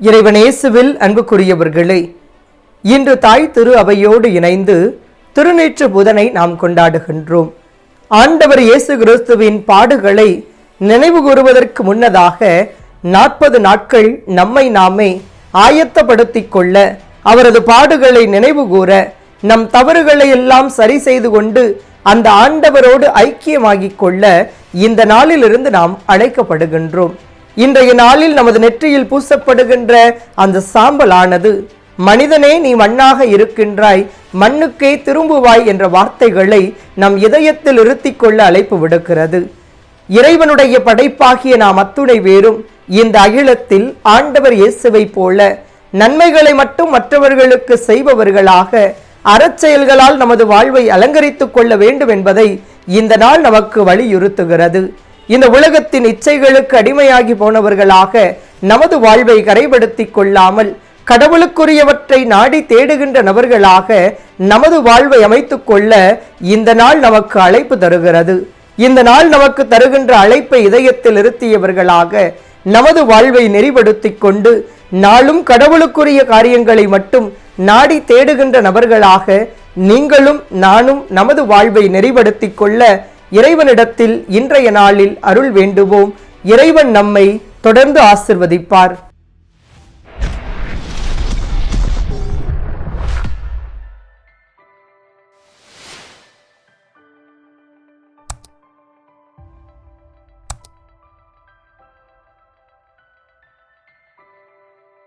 இறைவனேசுவில் அன்புக்குரியவர்களே இன்று தாய் திரு அவையோடு இணைந்து திருநேற்று புதனை நாம் கொண்டாடுகின்றோம். ஆண்டவர் இயேசு கிறிஸ்துவின் பாடுகளை நினைவு கூறுவதற்கு முன்னதாக நாற்பது நாட்கள் நம்மை நாமே ஆயத்தப்படுத்திக் கொள்ள அவரது பாடுகளை நினைவு கூற நம் தவறுகளை எல்லாம் சரி செய்து கொண்டு அந்த ஆண்டவரோடு ஐக்கியமாகிக் கொள்ள இந்த நாளிலிருந்து நாம் அழைக்கப்படுகின்றோம். இன்றைய நாளில் நமது நெற்றியில் பூசப்படுகின்ற அந்த சாம்பலானது மனிதனே நீ மண்ணாக இருக்கின்றாய் மண்ணுக்கே திரும்புவாய் என்ற வார்த்தைகளை நம் இதயத்தில் இருத்திக் கொள்ள அழைப்பு விடுக்கிறது. இறைவனுடைய படைப்பாகிய நாம் அத்துணை வேறும் இந்த அகிலத்தில் ஆண்டவர் இயேசுவை போல நன்மைகளை மட்டும் மற்றவர்களுக்கு செய்பவர்களாக அறச்செயல்களால் நமது வாழ்வை அலங்கரித்துக் கொள்ள வேண்டும் என்பதை இந்த நாள் நமக்கு வலியுறுத்துகிறது. இந்த உலகத்தின் இச்சைகளுக்கு அடிமையாகி போனவர்களாக நமது வாழ்வை கரைபடுத்திக் கொள்ளாமல் கடவுளுக்குரியவற்றை நாடி தேடுகின்ற நபர்களாக நமது வாழ்வை அமைத்துக் கொள்ள இந்த நாள் நமக்கு அழைப்பு தருகிறது. இந்த நாள் நமக்கு தருகின்ற அழைப்பை இதயத்தில் இருத்தியவர்களாக நமது வாழ்வை நெறிப்படுத்திக் கொண்டு நாளும் கடவுளுக்குரிய காரியங்களை மட்டும் நாடி தேடுகின்ற நபர்களாக நீங்களும் நானும் நமது வாழ்வை நெறிப்படுத்திக் கொள்ள இறைவனிடத்தில் இன்றைய நாளில் அருள் வேண்டுவோம். இறைவன் நம்மை தொடர்ந்து ஆசிர்வதிப்பார்.